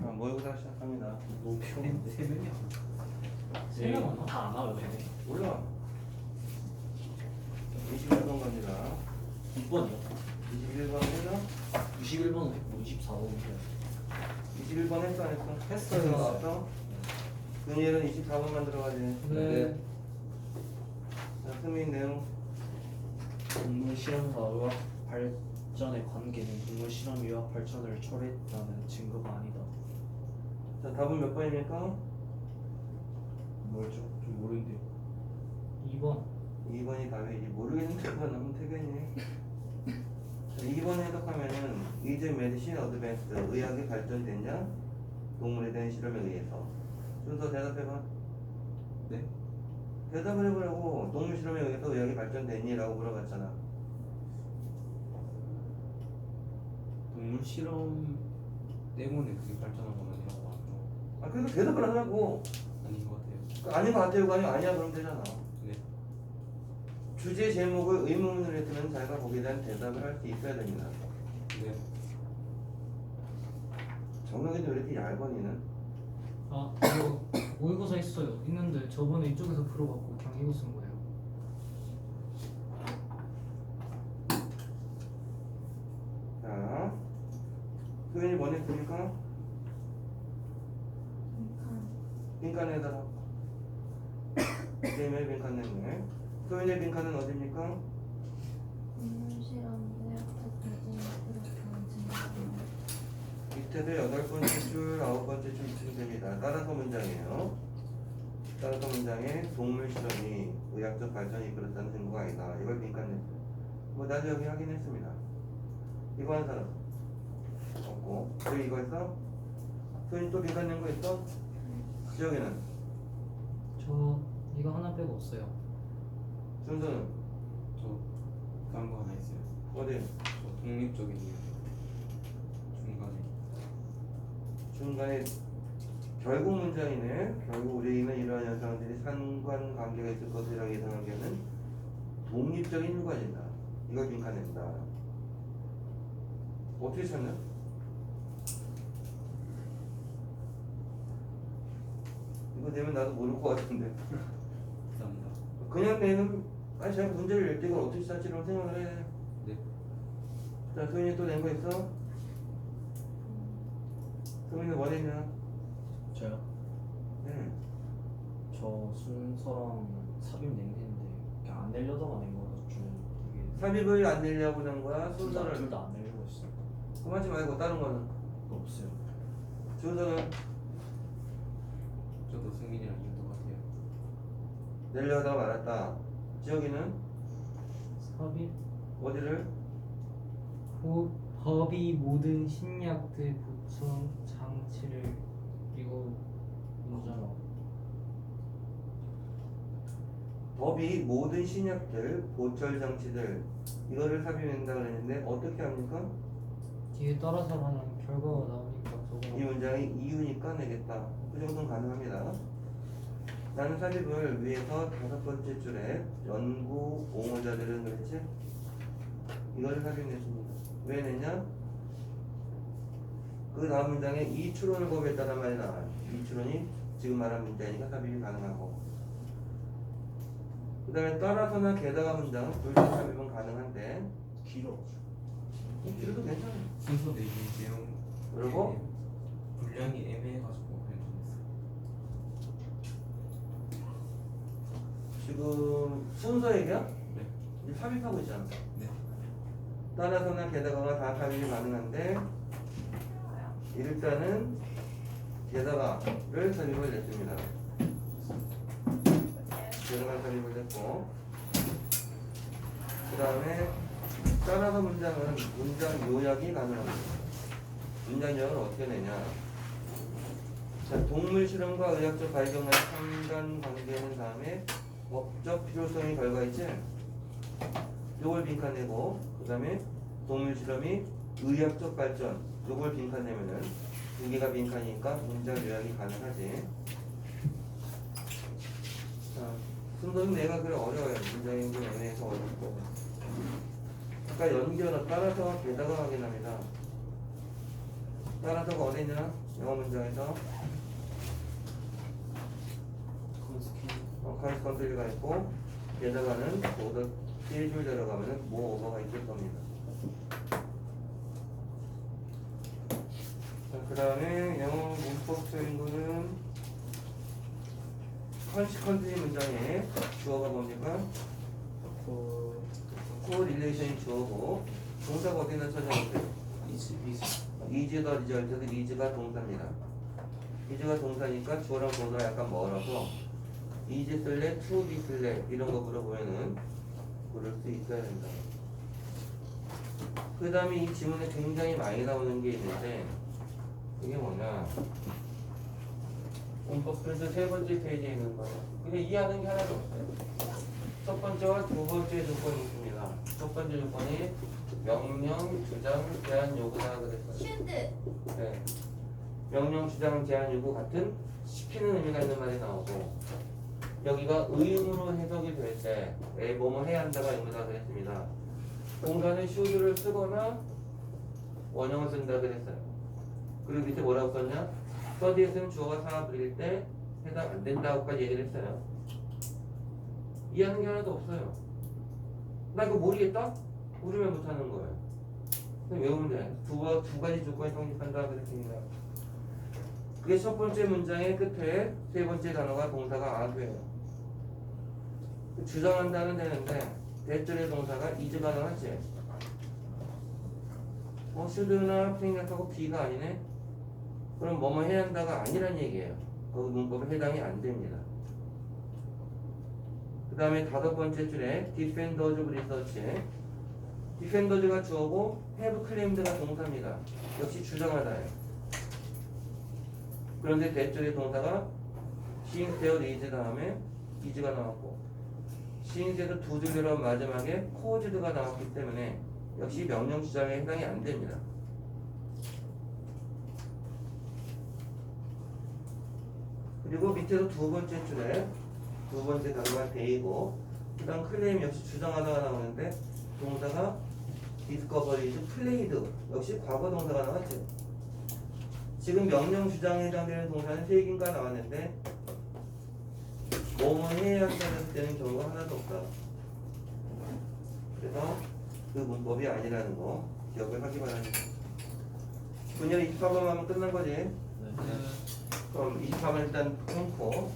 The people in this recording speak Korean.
자, 모의고사 시작합니다. 너무 피곤한데 세 명이야. 세명 왔나? 다안 와요 쟤네. 올라. 21번 갑니다. 6번이요. 21번 해서 91번은 뭐 24번인데. 21번 했어 안 했어? 했어요. 나왔어? 윤희는 24번만 들어가지. 네. 자, 승민 내용. 동물 실험과 의학 발 전의 관계는 동물 실험 의학 발전을 초래했다는 증거가 아니다. 자, 답은 몇 번입니까? 뭐였죠? 좀 모르는데요. 2번 2번이 답이지. 모르겠는데 그건 너무 태견이네. 자, 2번 해석하면은 이제 메디신 어드밴스 의학이 발전됐냐? 동물에 대한 실험에 의해서. 순서 대답해봐. 네? 대답을 해보라고 동물 실험에 의해서 의학이 발전됐니? 라고 물어봤잖아. 동물 실험 때문에 그게 발전한 건 아니라고 하죠. 아, 그래서 대답을 하라고. 아닌 것 같아요. 그 아닌 것 같아요가 아니고 아니야 그러면 되잖아. 네. 주제 제목을 의문문으로 했으면 자기가 거기에 대한 대답을 할 수 있어야 됩니다. 네. 정혁이는 왜 이렇게 얇아니는? 아 이거 모의고사 있어요 있는데 저번에 이쪽에서 풀어갖고 그냥 이거 쓴 거예요 자, 소연이 뭐 냈습니까? 빈칸에다가 게임의 빈칸 냈네. 소연의 빈칸은 어디입니까? 밑에도 여덟 번째 줄, 아홉 번째 줄 있으면 됩니다. 따라서 문장이에요. 따라서 문장에 동물 실험이 의학적 발전이 이끌었다는 증거가 아니다. 이걸 빈칸 냈어요. 뭐 나도 여기 확인했습니다. 이거 한 사람 그리고 이거 있어? 소연이 또낸거 있어? 지혁이는? 저 이거 하나 빼고 없어요 준서는? 저 그런 거 하나 있어요. 어디? 저 독립적인 이유. 중간에. 중간에 결국 문장이네. 결국 우리는 이러한 현상들이 상관관계가 있을 것이라고 예상하기에는 독립적인 이유가 된다. 이걸 빈칸낸다. 어떻게 찾냐? 이거 되면 나도 모를 것 같은데. 감사합니다. 그냥 내는 아니 제가 문제를 낼 때 이걸 어떻게 찾지라고 생각을 해. 네. 자, 소연이 또 낸 거 있어? 소연이 뭐 냈냐? 저요? 네. 저 순서랑 삽입 그냥 안 내려다가 낸 거라서 좀 이게 삽입을 안 내려고 낸 거야? 순서를 둘다 안 내려고 했어요. 그만하지 말고 다른 거는 없어요. 순서는 저도 승민이랑 이유 똑같아요. 내려다가 말았다. 지혁이는 삽입 어디를? 보, 법이 모든 신약들 보충 장치를 이거 문장 법이 모든 신약들, 보철 장치들 이거를 삽입한다 그랬는데 어떻게 합니까? 뒤에 따라서 하는 결과가 나오니까 이 문장이 이유니까 내겠다. 그 정도는 가능합니다. 나는 삽입을 위해서 다섯 번째 줄에 연구 옹호자들은 그랬지? 이거를 삽입 냈습니다. 왜 냈냐? 그 다음 문장에 이 추론을 거부했다는 말이 나와요. 이 추론이 지금 말한 문장이니까 삽입이 가능하고. 그 다음에 따라서나 게다가 문장 둘 다 삽입은 가능한데 길어. 이래도 괜찮아. 순서 내기 내용. 그리고 분량이 애매해가지고 괜찮았어요. 지금 순서 얘기야? 네. 이제 삽입하고 있잖아. 네. 따라서나 게다가가 다 삽입이 가능한데 일단은 게다가를 삽입을 냈습니다. 게다가 삽입을 냈고 그 다음에 따라서 문장은 문장 요약이 가능합니다. 문장 요약을 어떻게 내냐? 자, 동물 실험과 의학적 발견과의 상관 관계는 다음에 법적 필요성이 결과 있지? 요걸 빈칸 내고 그 다음에 동물 실험이 의학적 발전 요걸 빈칸 내면은 두 개가 빈칸이니까 문장 요약이 가능하지 자 순서는 내가 그래 어려워요 문장이 좀 애매해서 어렵고 아까 연결은 따라서 게다가 확인합니다 따라서가 어디 있냐? 영어 문장에서 컨스컨트리가 있고 게다가는 보더 세줄 들어가면은 모 오버가 있을 겁니다. 그 다음에 영어 문법적인 거는 컨시컨트리 문장에 주어가 뭡니까? 그 코릴레이션이 주어고 동사가 어디나 찾아오세요? 이즈 이즈 이즈가 리절트도 이즈가 동사입니다. 이즈가 동사니까 주어랑 동사가 약간 멀어서 이즈 쓸래, 투비 쓸래 이런 거 물어보면은 그럴 수 있어야 된다. 그 다음에 이 지문에 굉장히 많이 나오는 게 있는데 그게 뭐냐 문법 그래서 세 번째 페이지에 있는 거예요. 근데 이해하는 게 하나도 없어요. 첫 번째와 두 번째 조건이 있습니다. 첫 번째 조건이 명령, 주장, 제한 요구다 그랬어요. 슈드 네. 명령, 주장, 제한, 요구 같은 시키는 의미가 있는 말이 나오고 여기가 의무로 해석이 될 때 뭐뭐 해야 한다가 의무다 그랬습니다. 동사는 should를 쓰거나 원형을 쓴다 그랬어요. 그리고 밑에 뭐라고 썼냐? 쓰면 주어가 부릴 때 해당 안 된다고까지 얘기를 했어요. 이해하는 게 하나도 없어요. 나 이거 모르겠다? 모르면 못하는 거예요. 외우면 돼. 두, 가- 두 가지 조건이 성립한다 그랬습니다. 그게 첫 번째 문장의 끝에 세 번째 단어가 동사가 아수예요. 주장한다는 되는데 대절의 동사가 이즈가 나왔지. 어, should나 생략하고 be가 아니네? 그럼 뭐뭐 해야 한다가 아니란 얘기예요. 그 문법에 해당이 안 됩니다. 그 다음에 다섯 번째 줄에 defenders 디펜더즈가 주어고 have claimed가 동사입니다. 역시 주장하다예요. 그런데 대절의 동사가 being there 다음에 is가 나왔고 being에도 두줄 들어 마지막에 caused가 나왔기 때문에 역시 명령 주장에 해당이 안 됩니다. 그리고 밑에도 두 번째 줄에 두 번째 단어가 데이고 그다음 클레임 역시 주장하다가 나오는데 동사가 디스커버리즈 플레이드 역시 과거 동사가 나왔죠. 지금 명령 주장에 해당되는 동사는 세 개인가 나왔는데 뭐뭐 해야 한다는 경우가 하나도 없다. 그래서 그 문법이 아니라는 거 기억을 하기 바랍니다. 분열 24번 하면 끝난 거지. 네. 그럼 23번 일단 끊고